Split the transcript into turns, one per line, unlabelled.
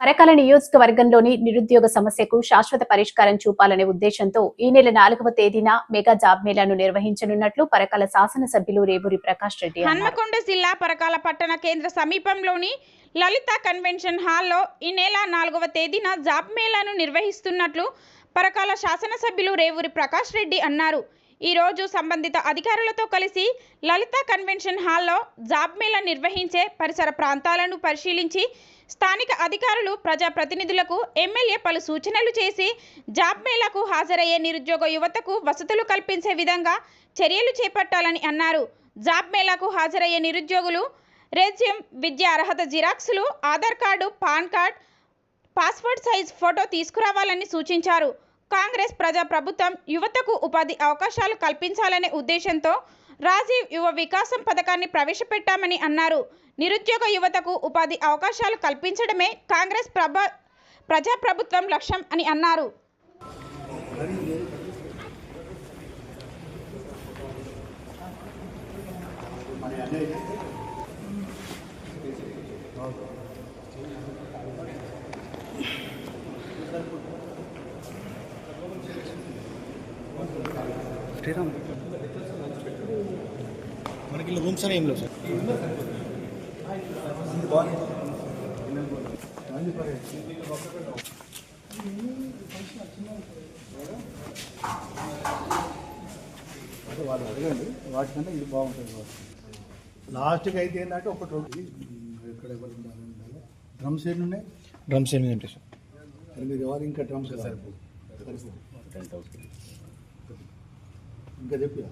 పరకాల నియోజకవర్గంలోని నిరుద్యోగ సమస్యకు శాశ్వత పరిష్కారం చూపాలనే ఉద్దేశంతో ఈ నెల నాలుగవ తేదీన మెగా జాబ్ మేళాను నిర్వహించనున్నట్లు పరకాల శాసనసభ్యులు రేవూరి ప్రకాష్ రెడ్డి
హన్మకొండ జిల్లా పరకాల పట్టణ కేంద్ర సమీపంలోని లలిత కన్వెన్షన్ హాల్లో ఈ నెల నాలుగవ తేదీన జాబ్ మేళాను నిర్వహిస్తున్నట్లు పరకాల శాసనసభ్యులు రేవూరి ప్రకాష్ రెడ్డి అన్నారు. ఈ రోజు సంబంధిత అధికారులతో కలిసి లలిత కన్వెన్షన్ హాల్లో జాబ్ మేళా నిర్వహించే పరిసర ప్రాంతాలను పరిశీలించి స్థానిక అధికారులు ప్రజాప్రతినిధులకు ఎమ్మెల్యే పలు సూచనలు చేసి జాబ్ మేళాకు హాజరయ్యే నిరుద్యోగ యువతకు వసతులు కల్పించే విధంగా చర్యలు చేపట్టాలని అన్నారు. జాబ్ మేళాకు హాజరయ్యే నిరుద్యోగులు రెజ్యూమ్ విద్యా అర్హత జిరాక్సులు Aadhaar card PAN card passport size photo తీసుకురావాలని సూచించారు. కాంగ్రెస్ ప్రజా ప్రభుత్వం యువతకు ఉపాధి అవకాశాలు కల్పించాలనే ఉద్దేశంతో రాజీవ్ యువ వికాసం పథకాన్ని ప్రవేశపెట్టామని అన్నారు. నిరుద్యోగ యువతకు ఉపాధి అవకాశాలు కల్పించడమే కాంగ్రెస్ ప్రభ ప్రజా ప్రభుత్వం లక్ష్యం అని అన్నారు.
శ్రీరామ్. మనకి రూమ్స్ అని ఏం లేవు సార్.
వాళ్ళు అడగండి వాటికన్నా ఇది బాగుంటుంది లాస్ట్కి అయితే ఏంటంటే ఒకటి రెండు ఎక్కడ ఎవరు ఉండాలి డ్రమ్స్ ఎన్ని ఉన్నాయి.
డ్రమ్స్ ఎనిమిది ఉంటాయి సార్.
ఎనిమిది ఎవరు ఇంకా డ్రమ్స్ సరిపో ఇంకా చెప్పు